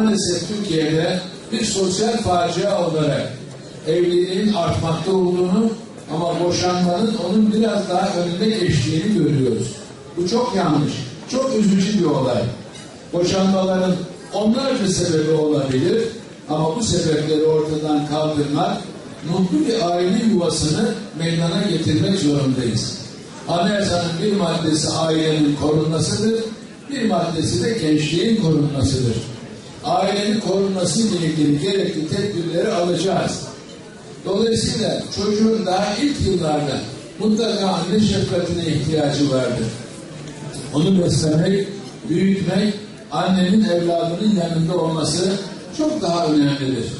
Maalesef Türkiye'de bir sosyal facia olarak evliliğin artmakta olduğunu ama boşanmanın onun biraz daha önüne geçtiğini görüyoruz. Bu çok yanlış, çok üzücü bir olay. Boşanmaların onlarca sebebi olabilir ama bu sebepleri ortadan kaldırmak, mutlu bir aile yuvasını meydana getirmek zorundayız. Anayasanın bir maddesi ailenin korunmasıdır, bir maddesi de gençliğin korunmasıdır ailenin korunması ilgili gerekli tedbirleri alacağız. Dolayısıyla çocuğun daha ilk yıllarda mutlaka anne şefkatine ihtiyacı vardır. Onu beslemek, büyütmek, annenin evladının yanında olması çok daha önemlidir.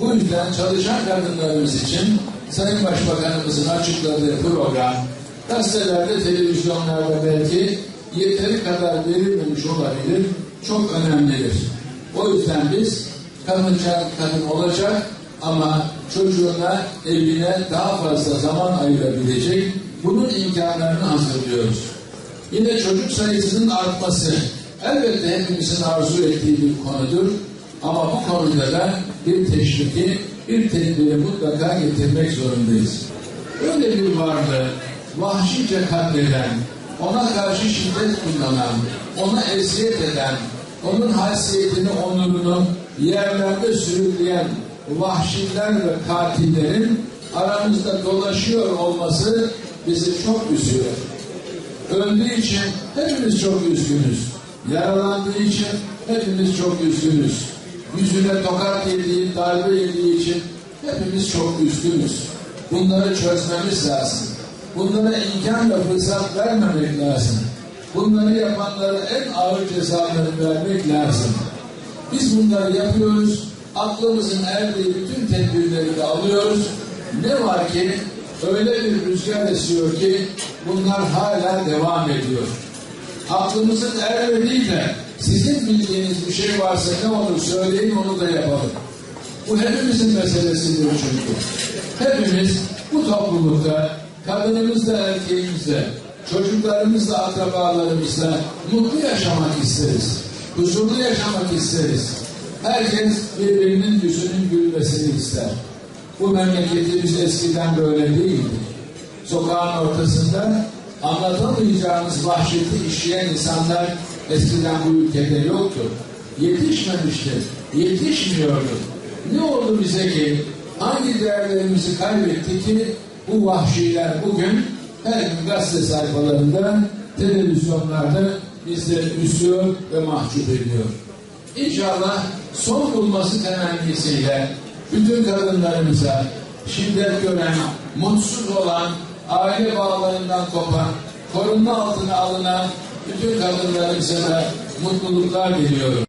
Bu yüzden çalışan kadınlarımız için Sayın Başbakanımızın açıkladığı program gazetelerde, televizyonlarda belki yeteri kadar verilmemiş olabilir, çok önemlidir. O yüzden biz kadınca kadın olacak ama çocuğuna, evine daha fazla zaman ayırabilecek bunun imkanlarını hazırlıyoruz. Yine çocuk sayısının artması elbette hepimizin arzu ettiği bir konudur. Ama bu konuda da bir teşviki, bir tedbiri mutlaka getirmek zorundayız. Öyle bir varlığı vahşice katleden, ona karşı şiddet kullanan, ona eziyet eden, onun haysiyetini, onurunu yerlerde sürükleyen vahşiler ve katillerin aramızda dolaşıyor olması bizi çok üzüyor. Öldüğü için hepimiz çok üzgünüz. Yaralandığı için hepimiz çok üzgünüz. Yüzüne tokat yediği, darbe yediği için hepimiz çok üzgünüz. Bunları çözmemiz lazım. Bunlara imkan ve fırsat vermemek lazım. Bunları yapanlara en ağır cezaları vermek lazım. Biz bunları yapıyoruz. Aklımızın erdiği bütün tedbirleri de alıyoruz. Ne var ki öyle bir rüzgar esiyor ki bunlar hala devam ediyor. Aklımızın ermediği de sizin bildiğiniz bir şey varsa ne olur söyleyin onu da yapalım. Bu hepimizin meselesidir çünkü. Hepimiz bu toplulukta kadınımızla erkeğimizle çocuklarımızla, akrabalarımızla mutlu yaşamak isteriz. Huzurlu yaşamak isteriz. Herkes birbirinin yüzünün gülmesini ister. Bu memleketimiz eskiden böyle değildi. Sokağın ortasında anlatamayacağımız vahşeti işleyen insanlar eskiden bu ülkede yoktu. Yetişmemişti, yetişmiyordu. Ne oldu bize ki hangi değerlerimizi kaybetti ki bu vahşiler bugün her gün gazete sayfalarında, televizyonlarda bizleri üzüyor ve mahcup ediyor. İnşallah son bulması temennisiyle bütün kadınlarımıza şiddet gören, mutsuz olan, aile bağlarından kopan, korunma altına alınan bütün kadınlarımıza da mutluluklar diliyorum.